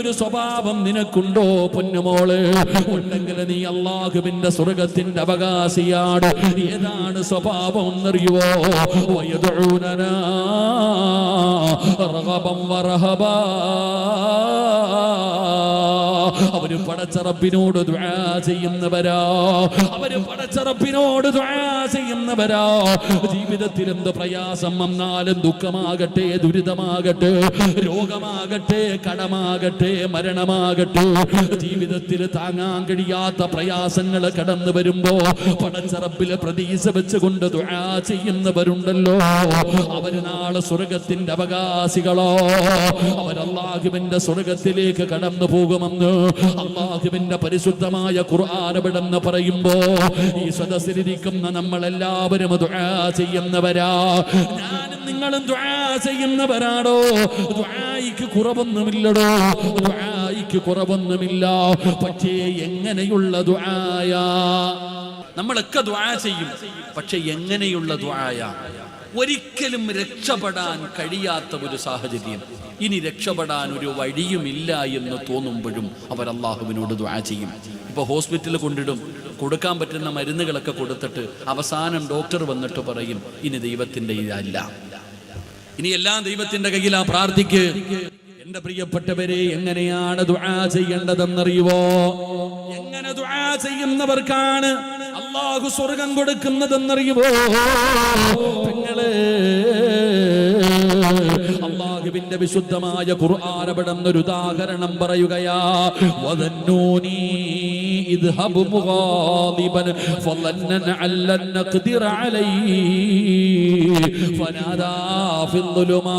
ഒരു സ്വഭാവം നിനക്കുണ്ടോ പൊന്നുമോൾ? ഉണ്ടെങ്കിൽ നീ അള്ളാഹുവിന്റെ സ്വർഗത്തിന്റെ അവകാശിയാണ്. ഏതാണ് സ്വഭാവം എന്നറിയുവോ? വയദൂനനാ റഹബം വറഹബാ. അവർ പടച്ചറപ്പിനോട് ചെയ്യുന്നവരാ. അവർ പടച്ചറപ്പിനോട് ചെയ്യുന്നവരാ. ജീവിതത്തിൽ എന്ത് പ്രയാസം വന്നാലും ദുഃഖമാകട്ടെ ദുരിതമാകട്ടെ രോഗമാകട്ടെ കടമാകട്ടെ മരണമാകട്ടെ. ജീവിതത്തിൽ താങ്ങാൻ കഴിയാത്ത പ്രയാസങ്ങൾ കടന്നു വരുമ്പോ പടച്ചറപ്പിലെ പ്രതീക്ഷ വെച്ചുകൊണ്ട് ദുആ ചെയ്യുന്നവരുണ്ടല്ലോ. അവർ നാളെ സ്വർഗത്തിന്റെ അവകാശികളോ. അവരല്ലാഹുവിന്റെ സ്വർഗത്തിലേക്ക് കടന്നു പോകുമെന്ന് അള്ളാഹുവിന്റെ പരിശുദ്ധമായ ഖുർആാനവിടെന്ന് പറയുമ്പോ ഈ സദസ്സിലിരിക്കുന്ന ദുആ ചെയ്യുന്നവരാ. ഞാനും നിങ്ങളും ചെയ്യുന്നവരാണോ ദുആയിക്ക് കുറവൊന്നുമില്ലടോ. ദുആയിക്ക് കുറവൊന്നുമില്ല. പക്ഷേ എങ്ങനെയുള്ള ദുആയാ? നമ്മളൊക്കെ ദ്വായ ചെയ്യും. പക്ഷെ എങ്ങനെയുള്ള ദ്വായ ഒരിക്കലും രക്ഷപ്പെടാൻ കഴിയാത്ത ഒരു സാഹചര്യം. ഇനി രക്ഷപ്പെടാൻ ഒരു വഴിയുമില്ല എന്ന് തോന്നുമ്പോഴും അവർ അള്ളാഹുവിനോട് ദ്വാ ചെയ്യും. ഇപ്പൊ ഹോസ്പിറ്റലിൽ കൊണ്ടിടും. കൊടുക്കാൻ പറ്റുന്ന മരുന്നുകളൊക്കെ കൊടുത്തിട്ട് അവസാനം ഡോക്ടർ വന്നിട്ട് പറയും ഇനി ദൈവത്തിന്റെ ഇതല്ല. ഇനി എല്ലാം ദൈവത്തിന്റെ കയ്യിലാ പ്രാർത്ഥിക്ക്. എന്റെ പ്രിയപ്പെട്ടവരെ എങ്ങനെയാണ് ദുആ ചെയ്യേണ്ടതെന്നറിയുവോ? എങ്ങനെ ദുആ ചെയ്യുന്നവർക്കാണ് അള്ളാഹു സ്വർഗം കൊടുക്കുന്നതെന്നറിയുമോ? നിങ്ങൾ അള്ളാഹുവിന്റെ വിശുദ്ധമായ കുർആാരപടം ഒരു ഉദാഹരണം പറയുകയാ. വദന്നൂനീ ഇദ്ഹബ് മുഗാദിബൻ ഫലന്നൻ അല്ലൻ നഖ്ദിർ അലൈഹി ഫനാദാ ഫിദ്ദുലുമാ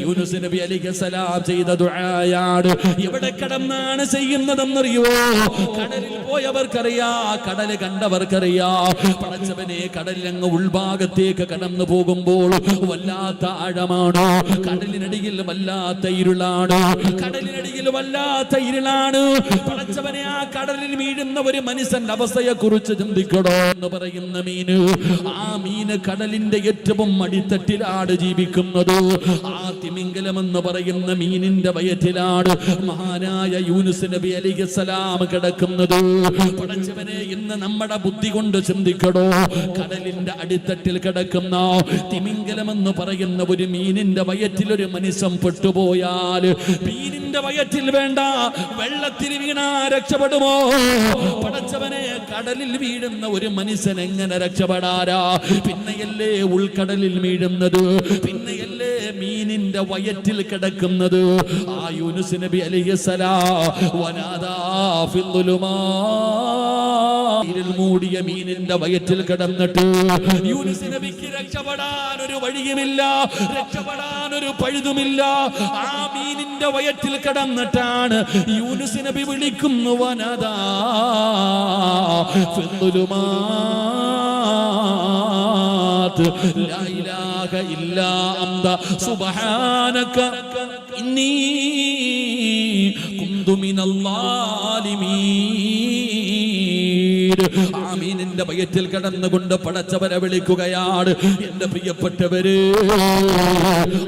യൂനുസ് നബി അലൈഹി സലാം ചെയ്ത ദുആയാണ്. എവിടെ കടന്നാണ് ചെയ്യുന്നതെന്നറിയോ കടലിൽ പോയവർക്കറിയാ കടൽ കണ്ടവർക്കറിയാ. പടച്ചവനെ കടലിലങ്ങ് ഉൾഭാഗത്തേക്ക് കടന്നു പോകുമ്പോൾ വല്ലാത്ത ആഴമാണ്. കടലിനടിയിൽ വല്ലാത്ത ഇരുളാണ്. കടലിനടിയിൽ വല്ലാത്ത ഇരുളാണ്. പടച്ചവനെ ആ കടലിൽ വീഴുന്ന ഒരു മനുഷ്യന്റെ അവസ്ഥയെ കുറിച്ച് ചിന്തിക്കണോ എന്ന് പറയുന്ന മീന് ആ മീന് കടലിന്റെ ഏറ്റവും അടിത്തട്ടിലാണ് ജീവിക്കുന്നത്. എന്ന് പറയുന്ന മീനിന്റെ വയറ്റിലാണ് മഹാനായ യൂനുസ് നബി അലിഹി സലാം കിടക്കുന്നത്. പടച്ചവനെ ഇന്ന് നമ്മുടെ ബുദ്ധി കൊണ്ട് ചിന്തിക്കടോ കടലിന്റെ അടിത്തട്ടിൽ കിടക്കുന്ന തിമിംഗലം എന്ന് പറയുന്ന ഒരു മീനിന്റെ വയറ്റിൽ ഒരു മനുഷ്യൻ പെട്ടുപോയാൽ മീനിന്റെ വയറ്റിൽ വേണ്ട വെള്ളത്തിൽ വീണാ രക്ഷപ്പെടുമോ? പടച്ചവനെ കടലിൽ വീഴുന്ന ഒരു മനുഷ്യൻ എങ്ങനെ രക്ഷപ്പെടാരാ പിന്നെയല്ലേ ഉൾക്കടലിൽ വീഴുന്നത്? പിന്നെയല്ലേ മീനിന്റെ വയറ്റിൽ കിടക്കുന്നത്. ആ യൂനുസ് നബി അലൈഹിസ്സലാ വനാദാ ഫിൽ ളുലുമാ മൂടിയ മീനിന്റെ വയറ്റിൽ കിടന്നിട്ട് യൂനുസ് നബിക്ക് രക്ഷപ്പെടാൻ ഒരു വഴിയുമില്ല രക്ഷപ്പെടാൻ ഒരു പഴുതുമില്ല. ആ മീനിന്റെ വയറ്റിൽ കിടന്നിട്ടാണ് യൂനുസ് നബി വിളിക്കുന്നു വനതാ ലാ ഇലാഹ ഇല്ലാ അന്ത സുബ്ഹാനക. ഇന്നി കുന്തു മിനൽ ആമീനിന്റെ വയറ്റിൽ കടന്നുകൊണ്ട് പടച്ചവരെ വിളിക്കുകയാണ്. എന്റെ പ്രിയപ്പെട്ടവര്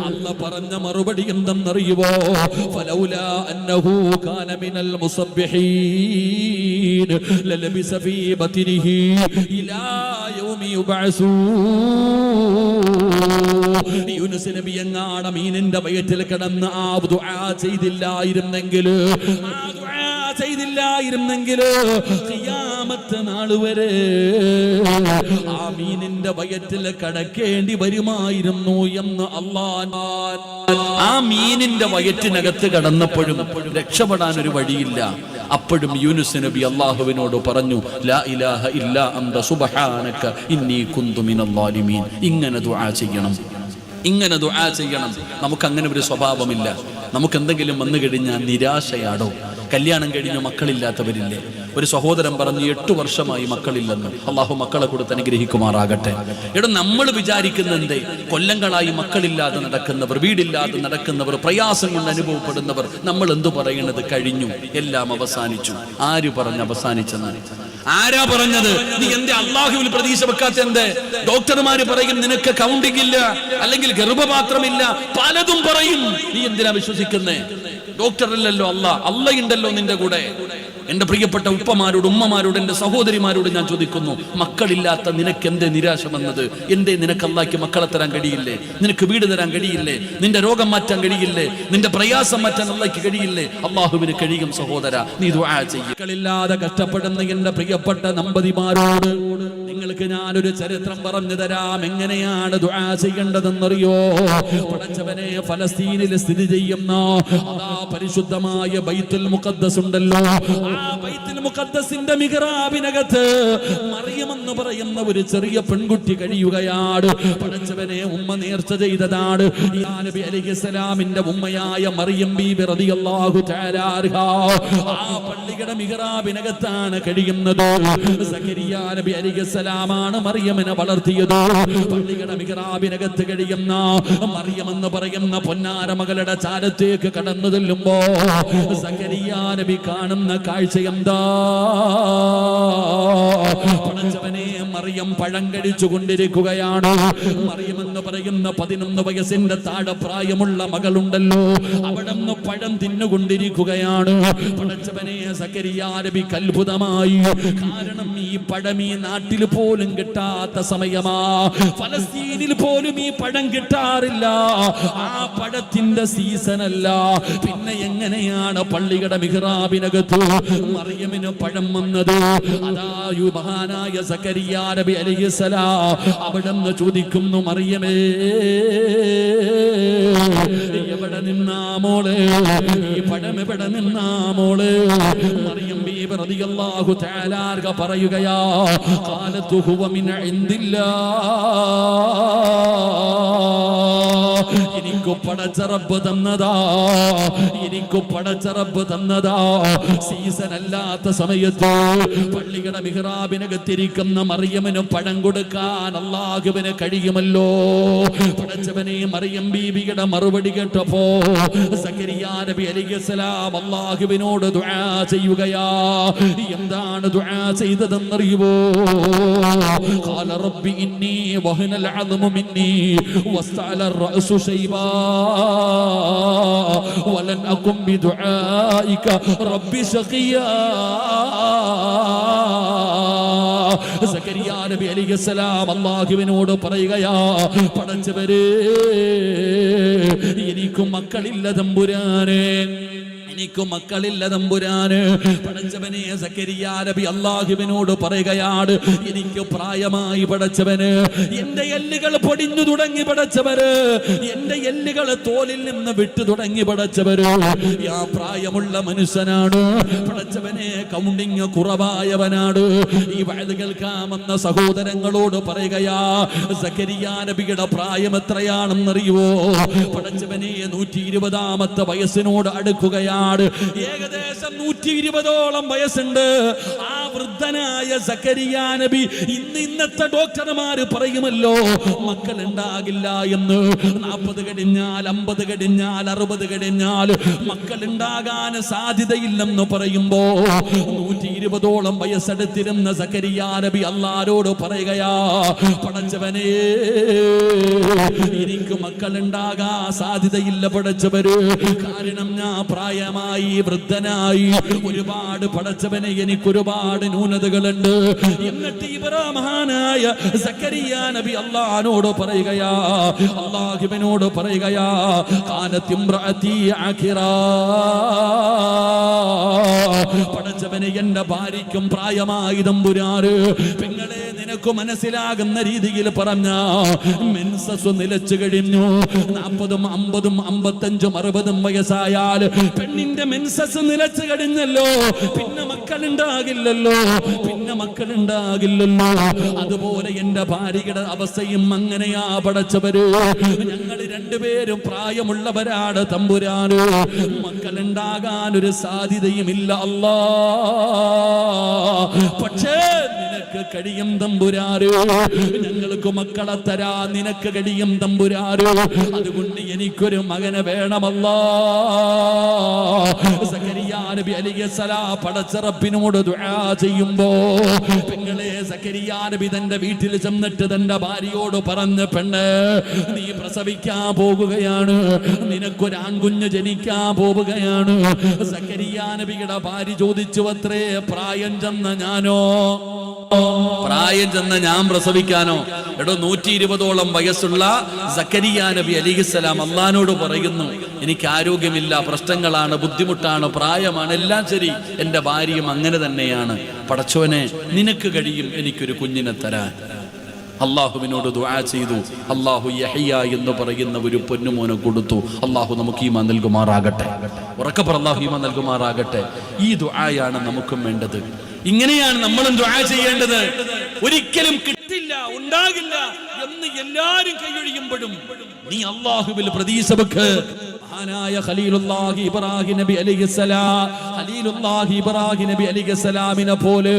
അല്ല പറഞ്ഞ മറുപടി എന്തെന്നറിയുവോ? ഫലൗല അന്നഹു കാന മിനൽ മുസബ്ബിഹീൻ ലലബിസ ഫീ ബത്നിഹി ഇലാ യൗമി യുബഅസൂ. യൂനുസ് നബി എങ്ങാണ് മീനിന്റെ വയറ്റിൽ കിടന്ന് ആ ദുആ ചെയ്തില്ലായിരുന്നെങ്കിൽ? ആ ദുആ ചെയ്തില്ലായിരുന്നെങ്കിൽ ഖിയാമത്ത് നാൾ വരെ ആ മീനിന്റെ വയറ്റിൽ കടക്കേണ്ടി വരുമായിരുന്നു എന്ന് അള്ളാൻ ആ മീനിന്റെ വയറ്റിനകത്ത് കടന്നപ്പോഴും രക്ഷപ്പെടാൻ ഒരു വഴിയില്ല. അപ്പോഴും യൂനുസ് നബി അള്ളാഹുവിനോട് പറഞ്ഞു ലാ ഇലാഹ കുന്തു ഇങ്ങനെ ദുആ ചെയ്യണം. ഇങ്ങനെ ദുആ ചെയ്യണം. നമുക്ക് അങ്ങനെ ഒരു സ്വഭാവമില്ല. നമുക്ക് എന്തെങ്കിലും വന്നു കഴിഞ്ഞാൽ നിരാശയാടോ? കല്യാണം കഴിഞ്ഞ മക്കളില്ലാത്തവരില്ലേ? ഒരു സഹോദരൻ പറഞ്ഞു എട്ടു വർഷമായി മക്കളില്ലെന്ന്. അള്ളാഹു മക്കളെ കൊടുത്ത് അനുഗ്രഹിക്കുമാറാകട്ടെ. എടാ നമ്മൾ വിചാരിക്കുന്ന എന്തേ? കൊല്ലങ്ങളായി മക്കളില്ലാതെ നടക്കുന്നവർ വീടില്ലാതെ നടക്കുന്നവർ പ്രയാസം കൊണ്ട് അനുഭവപ്പെടുന്നവർ. നമ്മൾ എന്തു പറയുന്നത് കഴിഞ്ഞു. എല്ലാം അവസാനിച്ചു. ആര് പറഞ്ഞു അവസാനിച്ചെന്ന്? ആരാ പറഞ്ഞത്? നീ എന്റെ അള്ളാഹുവിൽ പ്രതീക്ഷ വെക്കാത്ത എന്ത്? ഡോക്ടർമാര് പറയും നിനക്ക് കൗണ്ടിങ് ഇല്ല അല്ലെങ്കിൽ ഗർഭപാത്രമില്ല. പലതും പറയും. നീ എന്തിനാ വിശ്വസിക്കുന്നേ? ഡോക്ടർ അല്ലല്ലോ അല്ല അല്ലയുണ്ടല്ലോ നിന്റെ കൂടെ. എന്റെ പ്രിയപ്പെട്ട ഉപ്പമാരോട് ഉമ്മമാരോട് എന്റെ സഹോദരിമാരോട് ഞാൻ ചോദിക്കുന്നു മക്കളില്ലാത്ത നിനക്ക് എന്തേ നിരാശ വന്നത് എന്തേ നിനക്ക് അള്ളാഹ്ക്ക് മക്കളെ തരാൻ കഴിയില്ലേ? നിനക്ക് വീട് തരാൻ കഴിയില്ലേ? നിന്റെ രോഗം മാറ്റാൻ കഴിയില്ലേ? നിന്റെ പ്രയാസം മാറ്റാൻ അള്ളാഹ്ക്ക് കഴിയില്ലേ? അള്ളാഹുവിന് കഴിയും സഹോദര നീ മക്കളില്ലാതെ കഷ്ടപ്പെടുന്ന എന്റെ പ്രിയപ്പെട്ട നമ്പതിമാരോട് നിങ്ങൾക്ക് ഞാനൊരു ചരിത്രം പറഞ്ഞു തരാം. എങ്ങനെയാണ് ദുആ ചെയ്യേണ്ടതെന്നറിയോ? പടച്ചവനെ ഫലസ്തീനിൽ സ്ഥിതി ചെയ്യുന്ന പരിശുദ്ധമായ ബൈത്തുൽ മുഖദ്ദസ് ഉണ്ടല്ലോ. ബൈത്തുൽ മുഖദ്ദസിന്റെ മിഹ്റാബിനകത്ത് മറിയമെന്ന് പറയുന്ന ഒരു ചെറിയ പെൺകുട്ടി കഴിയുകയാണ്. പടച്ചവനെ ഉമ്മ നേർച്ച ചെയ്തതാണ്. നബി അലിഹിസ്സലാമിന്റെ ഉമ്മയായ മറിയം ബി റളിയല്ലാഹു തആല ആ പള്ളിയുടെ മിഹ്റാബിനകത്താണ് കഴിയുന്നത്. സക്കരിയ നബി അലിഹിസ്സലാമാണ് മറിയമിനെ വളർത്തിയത്. പള്ളിയുടെ മിഹ്റാബിനകത്ത് കഴിയുന്ന മറിയം എന്ന് പറയുന്ന പൊന്നാര മകളുടെ ചാരത്തേക്ക് കടന്നു ചെല്ലുമ്പോ സക്കരിയ നബി കാണുന്ന കാഴ്ച എന്താ പടച്ചവനെ മറിയം പഴം കഴിച്ചു കൊണ്ടിരിക്കുകയാണ്. മറിയം എന്ന് പറയുന്ന പതിനൊന്ന് വയസ്സിന്റെ താഴെ പ്രായമുള്ള മകളുണ്ടല്ലോ. അവിടെ നിന്ന് പഴം തിന്നുകൊണ്ടിരിക്കുകയാണ്. പടച്ചവനെ സക്കരിയാരബിക്ക് അത്ഭുതമായി. കാരണം ഈ പഴം ഈ നാട്ടിൽ പോലും കിട്ടാത്ത സമയമാ. ഫലസ്തീനിൽ പോലും ഈ പഴം കിട്ടാറില്ല. ആ പഴത്തിന്റെ സീസൺ അല്ല. പിന്നെ എങ്ങനെയാണ് പള്ളിയുടെ മിഹ്റാബിനകത്ത് മറിയമിന് പഴം വന്നത്. അതാ യു മഹാനായ സക്കരിയ നബി അലൈഹിസ്സലാ അവിടെ നിന്ന് ചോദിക്കുന്നു മറിയമേ എവിടെ നിന്നാ മോൾ? ഈ പഴം എവിടെ നിന്നാ മറിയം ബീബി റളിയല്ലാഹു തആല അൻഹ പറയുകയാ ഖാലത്തു ഹുവ മിൻ ഇൻദില്ലാ. എനിക്ക് പടച്ചറബ് തന്നതാ എനിക്ക് പടച്ചറബ് തന്നതാ സീസൺ അല്ലാത്ത സമയത്ത് പള്ളിയുടെ മിഹ്റാബിനകത്തിരിക്കുന്ന മറിയമിന് പഴം കൊടുക്കാൻ അള്ളാഹുവിന് കഴിയുമല്ലോ പടച്ചവനെ മറിയം ബീബിയുടെ മറുപടി കേട്ടപ്പോ സക്കരിയ നബി അലിസ്ലാം അള്ളാഹുവിനോട് ദുആ ചെയ്യുകയാ എന്താണ് ദുആ ചെയ്തതെന്നറിയുമോ قال رب إني وهن العظم مني واستعلى الرأس شيبا ولن أكن بدعائك رب شقيا സക്കരിയ നബി അലിസ്സലാം അള്ളാഹുവിനോട് പറയുകയാ പടച്ചവരേ എനിക്കും മക്കളില്ല തമ്പുരാനെ എനിക്ക് മക്കളില്ല തമ്പുരാന്. പടച്ചവനെ സക്കരിയ നബി അള്ളാഹുവിനോട് പറയുകയാണ് എനിക്ക് പ്രായമായി പടച്ചവന് എന്റെ എല്ലുകൾ പൊടിഞ്ഞു തുടങ്ങി പടച്ചവര് എന്റെ എല്ലുകൾ തോലിൽ നിന്ന് വിട്ടു തുടങ്ങി പടച്ചവര് ആ പ്രായമുള്ള മനുഷ്യനാണ് പടച്ചവനെ കൗണ്ടിങ് കുറവായവനാണ്. ഈ വയത് കേൾക്കാമെന്ന സഹോദരങ്ങളോട് പറയുകയാ സക്കരിയ നബിയുടെ പ്രായം എത്രയാണെന്നറിയുവോ? പടച്ചവനെ നൂറ്റി ഇരുപതാമത്തെ വയസ്സിനോട് അടുക്കുകയാണ് ഏകദേശം നൂറ്റി ഇരുപതോളം വയസ്സുണ്ട്. ആ വൃദ്ധനായ സക്കരിയ നബി ഇന്ന് ഇന്നത്തെ ഡോക്ടർമാര് പറയുമല്ലോ മക്കൾ ഉണ്ടാകില്ല എന്ന്. നാൽപ്പത് കഴിഞ്ഞാൽ അമ്പത് കഴിഞ്ഞാൽ അറുപത് കഴിഞ്ഞാൽ മക്കൾ ഉണ്ടാകാൻ സാധ്യതയില്ലെന്ന് പറയുമ്പോ നൂറ്റി ഇരുപതോളം വയസ്സെടുത്തിരുന്ന സക്കരിയ നബി അല്ലാരോട് പറയുകയാ പടച്ചവനെ എനിക്ക് മക്കൾ ഉണ്ടാകാൻ സാധ്യതയില്ല പടച്ചവര് കാരണം ഞാൻ പ്രായമായി വൃദ്ധനായി ഒരുപാട് പടച്ചവനെ എനിക്ക് ഒരുപാട് ന്യൂനതകളുണ്ട്. എന്നിട്ട് ഇവര മഹാനായ സക്കരിയ നബി അള്ളഹാനോട് പറയുകയാ അള്ളാഹിബിനോട് പറയുകയാ കാനത്തിമ്രഅതി അഖിറാ. പടച്ചവനെ എന്റെ ഭാര്യയ്ക്കും പ്രായമായി തമ്പുരാറ് പെങ്ങളെ നിനക്ക് മനസ്സിലാകുന്ന രീതിയിൽ പറഞ്ഞ മെൻസസ് നിലച്ചു കഴിഞ്ഞു. നാൽപ്പതും അമ്പതും അമ്പത്തഞ്ചും അറുപതും വയസ്സായാൽ പെണ്ണിന്റെ മെൻസസ് നിലച്ചു കഴിഞ്ഞല്ലോ. പിന്നെ മക്കളുണ്ടാകില്ലല്ലോ. പിന്നെ മക്കളുണ്ടാകില്ലല്ലോ. അതുപോലെ എന്റെ ഭാര്യയുടെ അവസ്ഥയും അങ്ങനെയാ പടച്ചവര്. ഞങ്ങൾ രണ്ടുപേരും പ്രായമുള്ളവരാണ് തമ്പുരാന്. മക്കളുണ്ടാകാൻ ഒരു സാധ്യതയുമില്ല അല്ലാ. പക്ഷേ നിനക്ക് കഴിയും തമ്പുരാരോ ഞങ്ങൾക്ക് മക്കളെ തരാ നിനക്ക് കഴിയും തമ്പുരാരോ അതുകൊണ്ട് എനിക്കൊരു മകനെ വേണമല്ലാ സക്കരിയാ നബി അലിസ്സലാ പടച്ചറപ്പിനോട് ദുആ ചെയ്യുമ്പോ പെങ്ങളെ സക്കരിയ നബി തന്റെ വീട്ടിൽ ചെന്നിട്ട് തന്റെ ഭാര്യയോട് പറഞ്ഞ പെണ്ണ് നീ പ്രസവിക്കാൻ പോകുകയാണ്. നിനക്കൊരു ആൺകുഞ്ഞ് ജനിക്കാൻ പോവുകയാണ് സക്കരിയ നബിയുടെ ഭാര്യ ചോദിച്ചു അത്രേ പ്രായം ചെന്ന ഞാനോ? പ്രായം ചെന്ന ഞാൻ പ്രസവിക്കാനോ? എടോ നൂറ്റി ഇരുപതോളം വയസ്സുള്ള സക്കരിയ നബി അലിഹിസ്സലാം അള്ളഹാനോട് പറയുന്നു എനിക്ക് ആരോഗ്യമില്ല പ്രശ്നങ്ങളാണ് ബുദ്ധിമുട്ടാണ് പ്രായമാണ് എല്ലാം ശരി. എന്റെ ഭാര്യയും അങ്ങനെ തന്നെയാണ്. പടച്ചോനെ നിനക്ക് കഴിയും എനിക്കൊരു കുഞ്ഞിനെ തരാൻ. അള്ളാഹുവിനോട് ദുആ ചെയ്തു. അള്ളാഹു യഹയ്യ എന്ന് പറയുന്ന ഒരു പൊന്നുമോനെ കൊടുത്തു. അള്ളാഹു നമുക്ക് ഈമാ നൽകുമാറാകട്ടെ. ഉറക്കപ്പുറ അള്ളാഹു ഈമാ നൽകുമാറാകട്ടെ. ഈ ദുആയാണ് നമുക്കും വേണ്ടത്. ഇങ്ങനെയാണ് നമ്മളും ദുആ ചെയ്യേണ്ടത്. ഒരിക്കലും കിട്ടില്ല ഉണ്ടാകില്ല എന്ന് എല്ലാരും കൈയൊഴിയുമ്പോഴും നീ അള്ളാഹുവിൽ പ്രതീക്ഷ വെക്ക് മഹാനായ ഖലീലുല്ലാഹി ഇബ്രാഹിം നബി അലൈഹിസ്സലാം ഖലീലുല്ലാഹി ഇബ്രാഹിം നബി അലൈഹിസ്സലാമിനെ പോലെ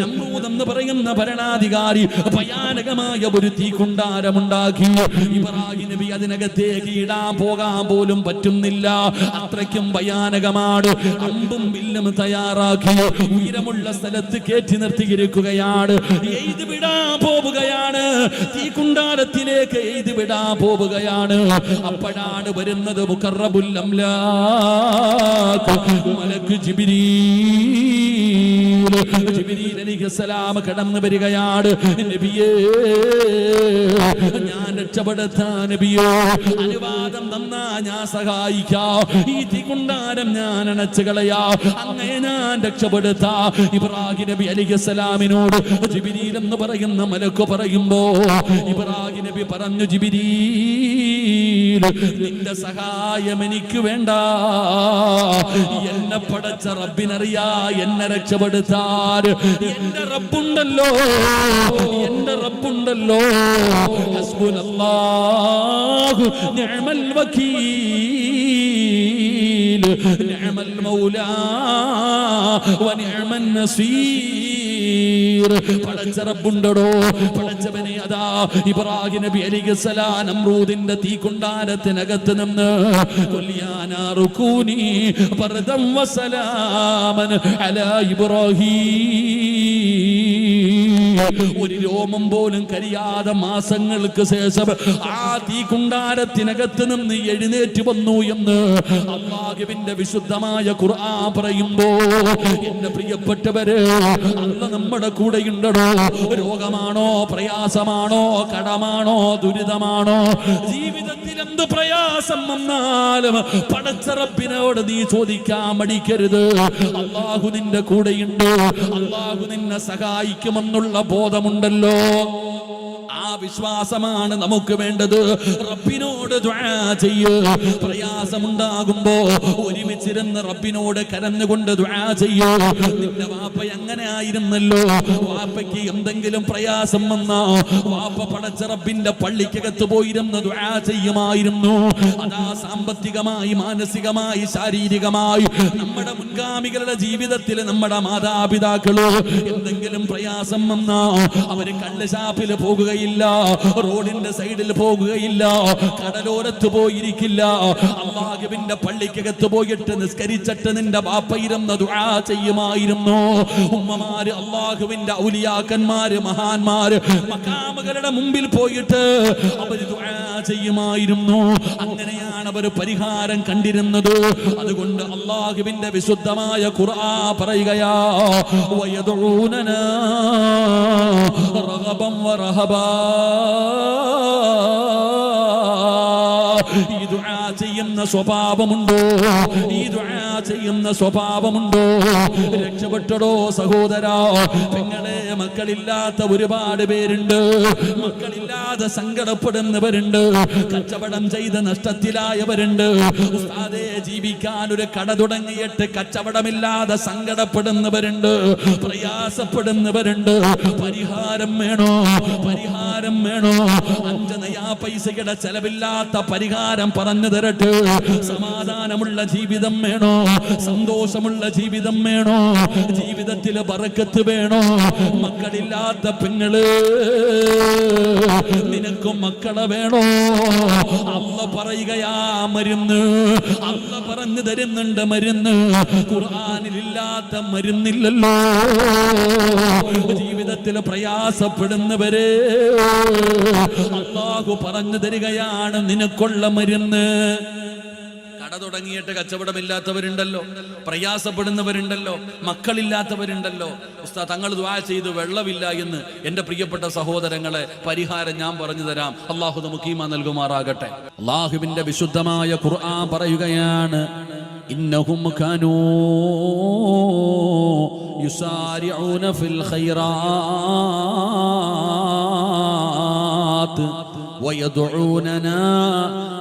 നമ്രൂദ് എന്ന് പറയുന്ന ഭരണാധികാരി ഭയാനകമായ ഒരു തീക്കുണ്ടാരമുണ്ടാക്കി. ഇബ്രാഹിം നബി അതിനകത്തേക്ക് ഇടാൻ പോകാൻ പോലും പറ്റുന്നില്ല. അത്രയ്ക്കും ഭയാനകമാണ്. അമ്പും വില്ലും തയ്യാറാക്കി ഉയരമുള്ള സ്ഥലത്ത് കയറ്റി നിർത്തിയിരിക്കുകയാണ്. എഴുതി വിടാൻ പോവുകയാണ്. തീക്കുണ്ടാരത്തിലേക്ക് എഴുതി വിടാൻ പോവുകയാണ്. അപ്പോഴാണ് വരുന്നത് മുഖറബുൽ അംലാക്ക് ജിബിരീൽ ജിബിരീൽ അലിഹിസ്സലാം കടന്നു വരികയാണ്. നബിയേ ഞാൻ രക്ഷപ്പെടുത്താൻ നബിയോ അനുവാദം തന്നാ ഞാൻ സഹായിക്കാം. ഈ തികുണ്ടാരം ഞാൻ അണച്ചു കളയാ. അങ്ങനെ ഞാൻ രക്ഷപ്പെടുത്താ. ഇബ്രാഹിം നബി അലിഹിസ്സലാമിനോട് ജിബിരീൽ എന്ന് പറയുന്ന മലക്ക് പറയുമ്പോ ഇബ്രാഹിം നബി പറഞ്ഞു ജിബിരീൽ നിന്റെ സഹായം എനിക്ക് വേണ്ട. എന്നെ പടച്ച റബ്ബിനറിയാ എന്നെ രക്ഷപ്പെടുത്താൻ എന്റെ റബ്ബുണ്ടല്ലോ. എന്റെ റബ്ബുണ്ടല്ലോ. ഹസ്ബുനല്ലാഹു നിഅമൽ വകീൽ. നിഅമൽ മൗലാ വനിഅമൻ നസീർ. പടച്ച റബ്ബുണ്ടടോ പടച്ചവനെ അതാ ഇബ്രാഹിം നബി അലിഖലാം നമ്രൂദിന്റെ തീക്കുണ്ടാരത്തിനകത്ത് നിന്ന് കൊല്ലിയാനാറുക്കൂനി പർദം വസലാമൻ അലാ ഇബ്രാഹിം. ഒരു രോമം പോലും കരിയാതെ മാസങ്ങൾക്ക് ശേഷം ആ തീ കുണ്ടാരത്തിനകത്ത് നിന്ന് എഴുന്നേറ്റ് വന്നു എന്ന് അള്ളാഹുവിന്റെ വിശുദ്ധമായ ഖുർആൻ പറയുമ്പോ എന്റെ പ്രിയപ്പെട്ടവര് അല്ല നമ്മുടെ കൂടെയുണ്ടടോ. രോഗമാണോ പ്രയാസമാണോ കടമാണോ ദുരിതമാണോ? ജീവിതത്തിൽ എന്ത് പ്രയാസം വന്നാലും പടച്ചറപ്പിനോട് നീ ചോദിക്കാൻ മടിക്കരുത്. അള്ളാഹു നിന്റെ കൂടെയുണ്ട്. അള്ളാഹു നിന്നെ സഹായിക്കുമെന്നുള്ള ബോധമുണ്ടല്ലോ. ആ വിശ്വാസമാണ് നമുക്ക് വേണ്ടത്. റബ്ബിനോട് പ്രയാസമുണ്ടാകുമ്പോ ഒരുമിച്ചിരുന്ന് റബ്ബിനോട് കരഞ്ഞുകൊണ്ട് ചെയ്യ്. നിന്റെ വാപ്പ എങ്ങനെ ആയിരുന്നല്ലോ? വാപ്പയ്ക്ക് എന്തെങ്കിലും പ്രയാസം വന്നാ വാപ്പ പടച്ച റബ്ബിന്റെ പള്ളിക്കകത്ത് പോയിരുന്ന് ചെയ്യുമായിരുന്നു. അതാ സാമ്പത്തികമായി മാനസികമായി ശാരീരികമായി. നമ്മുടെ മുൻഗാമികളുടെ ജീവിതത്തിൽ നമ്മുടെ മാതാപിതാക്കളോ എന്തെങ്കിലും പ്രയാസം വന്നാ അവർ കള്ളുഷാപ്പിൽ പോകുകയില്ല. റോഡിന്റെ സൈഡിൽ പോകുകയില്ല. കടലോരത്ത് പോയിരിക്കില്ല. അള്ളാഹുവിന്റെ പള്ളിക്കകത്ത് പോയിട്ട് നിസ്കരിച്ചിട്ട് നിന്റെ ബാപ്പയിരുന്ന ദുആ ചെയ്യുമായിരുന്നു. ഉമ്മമാര് അള്ളാഹുവിന്റെ ഔലിയാക്കന്മാര് മഹാന്മാര് മക്കാമുകളുടെ മുമ്പിൽ പോയിട്ട് അവർ ദുആ ചെയ്യുമായിരുന്നു. അങ്ങനെയാണ് അവർ പരിഹാരം കണ്ടിരുന്നത്. അതുകൊണ്ട് അള്ളാഹുവിന്റെ വിശുദ്ധമായ ഖുർആ പറയുകയാ വയദൂനന റഗബൻ വറഹബാ. ഈ ദുആ ചെയ്യുന്ന സ്വഭാവമുണ്ടോ? ഈ ദുആ ചെയ്യുന്ന സ്വഭാവമുണ്ടോ? രക്ഷപ്പെട്ടടോ സഹോദരാ. നിങ്ങളെ മക്കളില്ലാത്ത ഒരുപാട് പേരുണ്ട്. മക്കളില്ലാതെ സങ്കടപ്പെടുന്നവരുണ്ട്. കച്ചവടം ചെയ്ത് നഷ്ടത്തിലായവരുണ്ട്. ഉസ്താദെ ജീവിക്കാൻ ഒരു കട തുടങ്ങിയിട്ട് കച്ചവടമില്ലാതെ സങ്കടപ്പെടുന്നവരുണ്ട്. പ്രയാസപ്പെടുന്നവരുണ്ട്. പരിഹാരം വേണോ? പരിഹാരം വേണോ? അഞ്ച് നയാ പൈസയുടെ ചെലവില്ലാത്ത പരിഹാരം പറഞ്ഞു തരട്ടെ. സമാധാനമുള്ള ജീവിതം വേണോ? സന്തോഷമുള്ള ജീവിതം വേണോ? ജീവിതത്തിൽ ബറക്കത്ത് വേണോ? മക്കളില്ലാത്ത പെങ്ങൾ നിനക്കും മക്കളെ വേണോ? അമ്മ പറയുകയാ മരുന്ന്. അമ്മ പറഞ്ഞു തരുന്നുണ്ട് മരുന്ന്. ഖുർആാനിലില്ലാത്ത മരുന്നില്ലല്ലോ. ജീവിതത്തിൽ പ്രയാസപ്പെടുന്നവരെ അള്ളാഹു പറഞ്ഞു തരികയാണ് നിനക്കുള്ള മരുന്ന്. തുടങ്ങിയിട്ട് കച്ചവടമില്ലാത്തവരുണ്ടല്ലോ പ്രയാസപ്പെടുന്നവരുണ്ടല്ലോ മക്കളില്ലാത്തവരുണ്ടല്ലോ. ഉസ്താ തങ്ങൾ ദ്വാ ചെയ്ത് വെള്ളമില്ല എന്ന് എന്റെ പ്രിയപ്പെട്ട സഹോദരങ്ങളെ പരിഹാരം ഞാൻ പറഞ്ഞു തരാം. അള്ളാഹു നമുക്ക് നൽകുമാറാകട്ടെ. അള്ളാഹുവിന്റെ വിശുദ്ധമായ ഖുർആൻ പറയുകയാണ് ഇന്നഹും ഫിൽ ഖൈറാത്ത്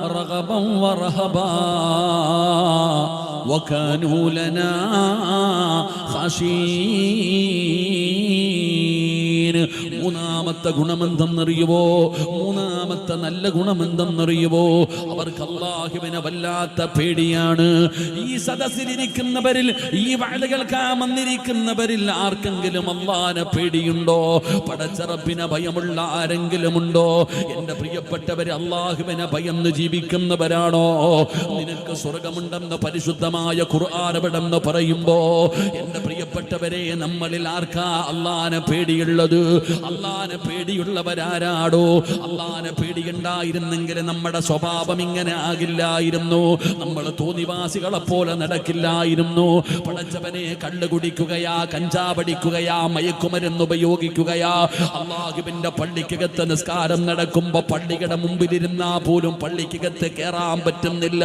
رغبا ورهبا وكانوا لنا خاشين മൂന്നാമത്തെ ഗുണമെന്തെന്നറിയുവോ? മൂന്നാമത്തെ നല്ല ഗുണമെന്തെന്നറിയുവോ? അവർക്ക് അള്ളാഹുവിനെ വല്ലാത്ത പേടിയാണ്. ഈ സദസ്സിലിരിക്കുന്നവരിൽ ഈ വാഴ വന്നിരിക്കുന്നവരിൽ ആർക്കെങ്കിലും അള്ളാനെ പേടിയുണ്ടോ? പടച്ചറപ്പിനെ ഭയമുള്ള ആരെങ്കിലും ഉണ്ടോ എന്റെ പ്രിയപ്പെട്ടവർ അള്ളാഹുവിനെ ഭയന്ന് ജീവിക്കുന്നവരാണോ? നിനക്ക് സ്വർഗമുണ്ടെന്ന് പരിശുദ്ധമായ ഖുർആാനവിടെന്ന് പറയുമ്പോ എന്റെ പ്രിയപ്പെട്ടവരെ നമ്മളിൽ ആർക്കാ അള്ളാനെ പേടിയുള്ളത്? അള്ളാനെ പേടിയുള്ളവരാരാടോ? അള്ളാനെ പേടിയുണ്ടായിരുന്നെങ്കിൽ നമ്മുടെ സ്വഭാവം ഇങ്ങനെ ആകില്ലായിരുന്നു. നമ്മൾ തോന്നിവാസികളെ പോലെ നടക്കില്ലായിരുന്നു. പടച്ചവനെ കള്ളു കുടിക്കുകയാ കഞ്ചാവടിക്കുകയാ മയക്കുമരുന്ന് ഉപയോഗിക്കുകയാ. അള്ളാഹുവിന്റെ പള്ളിക്കകത്ത് നിസ്കാരം നടക്കുമ്പോ പള്ളിയുടെ മുമ്പിലിരുന്നാ പോലും പള്ളിക്കകത്ത് കയറാൻ പറ്റുന്നില്ല.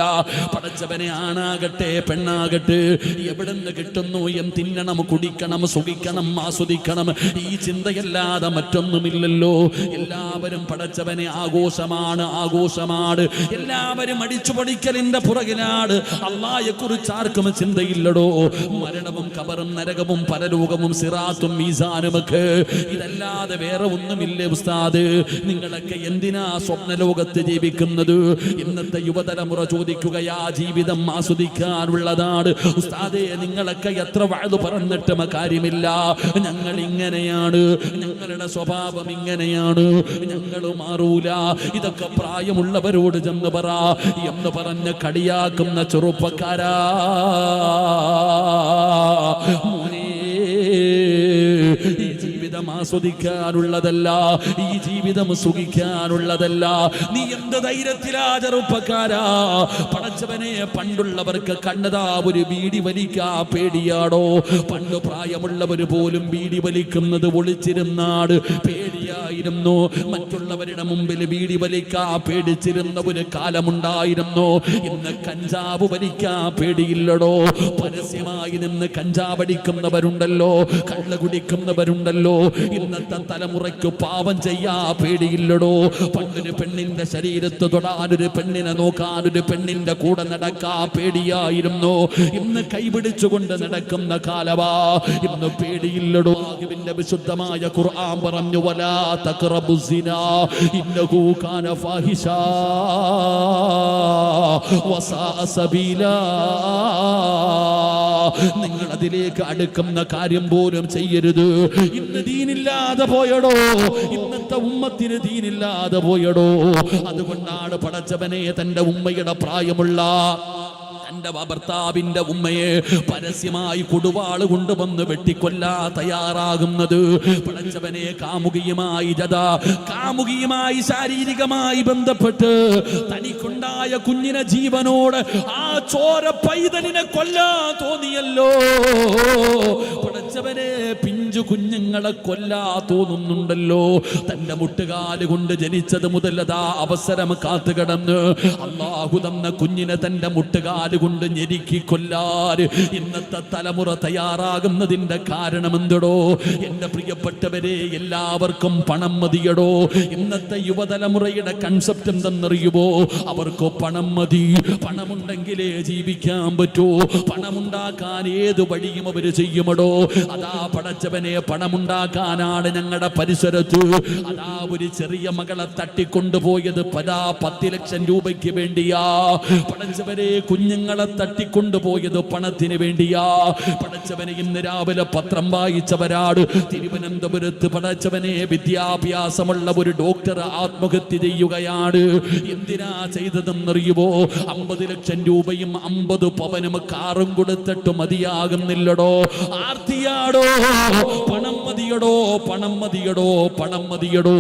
പടച്ചവനെ ആണാകട്ടെ പെണ്ണാകട്ടെ എവിടെ നിന്ന് കിട്ടുന്നു? എം തിന്നണം കുടിക്കണം സുഖിക്കണം ആസ്വദിക്കണം. ഈ ചിന്തയല്ലാതെ മറ്റൊന്നുമില്ലല്ലോ. എല്ലാവരും പടച്ചവനെ ആഘോഷമാണ് ആഘോഷമാണ്. എല്ലാവരും അടിച്ചു പഠിക്കലിന്റെ പുറകിലാണ്. അള്ളായെ കുറിച്ച് ആർക്കും ചിന്തയില്ലടോ. മരണവും കബറും നരകവും പരലോകവും സിറാത്തും മീസാനുമൊക്കെ ഇതല്ലാതെ വേറെ ഒന്നുമില്ലേ ഉസ്താദ്? നിങ്ങളൊക്കെ എന്തിനാ സ്വപ്നലോകത്ത് ജീവിക്കുന്നത്? ഇന്നത്തെ യുവതലമുറ ചോദിക്കുകയാ ജീവിതം ആസ്വദിക്കാനുള്ളതാണ്. ഉസ്താദെ നിങ്ങളൊക്കെ എത്ര വാഴ് പറഞ്ഞിട്ടും കാര്യമില്ല. ഞങ്ങൾ ഇങ്ങനെയാണ് ഞങ്ങളുടെ സ്വഭാവം ഇങ്ങനെയാണ്. ഞങ്ങൾ മാറൂല. ഇതൊക്കെ പ്രായമുള്ളവരോട് ചെന്ന് പറ. എന്ന് പറഞ്ഞ് കളിയാക്കുന്ന ചെറുപ്പക്കാരാ. ആസ്വദിക്കാനുള്ളതല്ല ഈ ജീവിതം സുഖിക്കാനുള്ളതല്ല. നീ എന്ത് ധൈര്യത്തിലാ ചെറുപ്പക്കാരാ? പടച്ചവനെ പണ്ടുള്ളവർക്ക് കണ്ടതാ ഒരു ബീഡി വലിക്കാ പേടിയാടോ? പണ്ട് പ്രായമുള്ളവർ പോലും ബീഡി വലിക്കുന്നത് ഒളിച്ചിരുന്നാട് പേടിയായിരുന്നു മറ്റുള്ളവരുടെ മുമ്പിൽ ബീഡി വലിക്കാ പേടിച്ചിരുന്ന ഒരു കാലമുണ്ടായിരുന്നു. ഇന്ന് കഞ്ചാവ് വലിക്കാ പേടിയില്ലടോ. പരസ്യമായി നിന്ന് കഞ്ചാവടിക്കുന്നവരുണ്ടല്ലോ കള്ള കുടിക്കുന്നവരുണ്ടല്ലോ. ഇന്നത്തെ തലമുറയ്ക്ക് പാപം ചെയ്യാ പേടിയില്ലടോ. പണ്ടൊരു പെണ്ണിന്റെ ശരീരത്ത് തൊടാനൊരു പെണ്ണിനെ നോക്കാനൊരു പെണ്ണിന്റെ കൂടെ നടക്കാ പേടിയായിരുന്നു. ഇന്ന് കൈപിടിച്ചുകൊണ്ട് നടക്കുന്ന കാലവാ. ഇന്ന് പേടിയില്ലടോ. ഇതിന്റെ വിശുദ്ധമായ ഖുർആൻ പറഞ്ഞു വലാ തഖറബു الزنا. ഇന്നഹു كان فاحشا. وساء سبيلا. നിങ്ങൾ അതിലേക്ക് അടുക്കുന്ന കാര്യം പോലും ചെയ്യരുത്. ഇന്ന് ദീനില്ലാതെ പോയടോ. ഇന്നത്തെ ഉമ്മത്തിന് ദീനില്ലാതെ പോയടോ. അതുകൊണ്ടാണ് പടച്ചവനെ തന്റെ ഉമ്മയുടെ പ്രായമുള്ള തന്റെ ഭർത്താവിന്റെ ഉമ്മയെ പരസ്യമായി കൊടുവാൾ കൊണ്ടുവന്ന് വെട്ടിക്കൊല്ലാ തയ്യാറാകുന്നത്. പടച്ചവനെ കാമുകിയുമായി ജത കാമുകിയുമായി ശാരീരികമായി ബന്ധപ്പെട്ട് തനിക്കുണ്ടായ കുഞ്ഞിനെ ജീവനോട് ആ ചോര പൈതലിനെ കൊല്ലാ തോന്നിയല്ലോ. പടച്ചവനെ പിഞ്ചു പിഞ്ചു കുഞ്ഞുങ്ങളെ കൊല്ലാ തോന്നുന്നുണ്ടല്ലോ. തന്റെ മുട്ടുകാൽ കൊണ്ട് ജനിച്ചത് മുതലതാ അവസരം കാത്തു കിടന്ന് അള്ളാഹു തന്ന കുഞ്ഞിനെ തന്റെ മുട്ടുകാൽ കൊണ്ട് ഞെരുക്കി കൊല്ലാറ് ഇന്നത്തെ തലമുറ തയ്യാറാകുന്നതിന്റെ കാരണം എന്തടോ എന്റെ പ്രിയപ്പെട്ടവരെ എല്ലാവർക്കും പണം മതിയടോ? ഇന്നത്തെ യുവതലമുറയുടെ കൺസെപ്റ്റ് എന്തെന്നറിയുമോ അവർക്ക് പണം മതി. പണമുണ്ടെങ്കിലേ ജീവിക്കാൻ പറ്റൂ. പണമുണ്ടാക്കാൻ ഏത് വഴിയും അവർ ചെയ്യുമടോ? അതാ പടച്ചവനെ പണമുണ്ടാക്കാനാണ് ഞങ്ങളുടെ പരിസരത്ത്. അതാ ഒരു ചെറിയ മകളെ തട്ടിക്കൊണ്ടുപോയത്. പതാ പത്ത് ലക്ഷം രൂപയ്ക്ക് വേണ്ടിയാ. പടച്ചവരെ കുഞ്ഞുങ്ങളെ തട്ടിക്കൊണ്ടുപോയത് പണത്തിന് വേണ്ടിയാ. പടച്ചവനെ ഇന്ന് രാവിലെ പത്രം വായിച്ചവരാട് തിരുവനന്തപുരത്ത് പടച്ചവനെ വിദ്യാഭ്യാസമുള്ള ഒരു ഡോക്ടർ ആത്മഹത്യ ചെയ്യുകയാണ്. എന്തിനാ ചെയ്തതെന്നറിയുമോ അമ്പത് ലക്ഷം രൂപയും അമ്പത് പവനും കാറും കൊടുത്തിട്ട് മതിയാകുന്നില്ലടോ. ആർത്തിയാടോ. പണം മതിയടോ പണം മതിയടോ പണം മതിയടോ.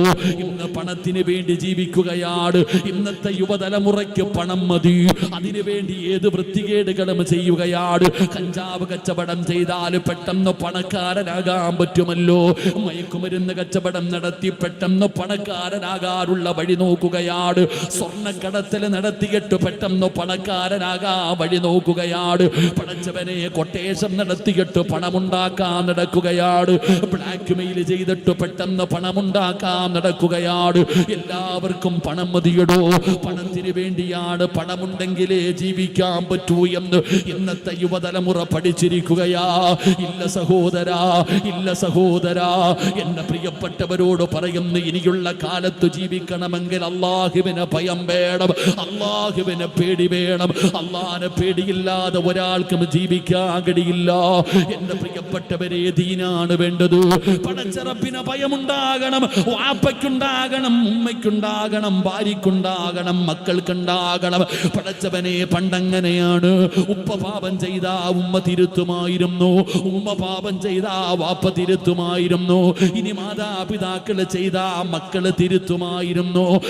ഇന്ന് പണത്തിന് വേണ്ടി ജീവിക്കുകയാണ്. ഇന്നത്തെ യുവതലമുറയ്ക്ക് പണം മതി. അതിനു വേണ്ടി ഏത് വൃത്തികേടുകളും ചെയ്യുകയാണ്. കഞ്ചാവ് കച്ചവടം ചെയ്താൽ പെട്ടെന്ന് പണക്കാരനാകാൻ പറ്റുമല്ലോ. മയക്കുമരുന്ന് കച്ചവടം നടത്തി പെട്ടെന്ന് പണക്കാരനാകാറുള്ള വഴി നോക്കുകയാണ്. സ്വർണക്കടത്തിൽ നടത്തിയിട്ട് പെട്ടെന്ന് പണക്കാരനാകാ വഴി നോക്കുകയാണ്. പടച്ചവനെ കൊട്ടേഷൻ നടത്തിയിട്ട് പണമുണ്ടാക്കാൻ നടക്കുകയാണ്. ബ്ലാക്ക് മെയിൽ ചെയ്തിട്ട് പെട്ടെന്ന് പണമുണ്ടാക്കാൻ നടക്കുകയാണ് എല്ലാവർക്കും പണം മതിയടോ. പണത്തിന് വേണ്ടിയാണ് പണമുണ്ടെങ്കിലേ ജീവിക്കാൻ പറ്റൂ എന്ന് ഇന്നത്തെ യുവതലമുറ പഠിച്ചിരിക്കുകയാ. ഇല്ല സഹോദരാ ഇല്ല സഹോദരാ. എന്നെ പ്രിയപ്പെട്ടവരോട് പറയുന്നു ഇനിയുള്ള കാലത്ത് ജീവിക്കണമെങ്കിൽ അള്ളാഹുവിന് ഭയം വേണം. അള്ളാഹുവിന് പേടി വേണം. അള്ളാഹിനെ പേടിയില്ലാതെ ഒരാൾക്കും ജീവിക്കാൻ കഴിയില്ല എന്റെ പ്രിയപ്പെട്ടവരെ ദീനാണ് വേണ്ടത്. പടച്ചറപ്പിന് ഭയമുണ്ടാകണം. വാപ്പയ്ക്കുണ്ടാകണം ഉമ്മയ്ക്കുണ്ടാകണം ഭാര്യയ്ക്കുണ്ടാകണം മക്കൾക്കുണ്ടാകണം. പടച്ചവനെ പണ്ടങ്ങനെയാണ്. ഉപ്പ പാപം ചെയ്ത ഉമ്മ തിരുത്തുമായിരുന്നു. ഉമ്മ പാപം ചെയ്ത വാപ്പ തിരുത്തുമായിരുന്നു. ഇനി മാതാപിതാക്കൾ ചെയ്ത മക്കൾ തിരുത്തുമായിരുന്നു.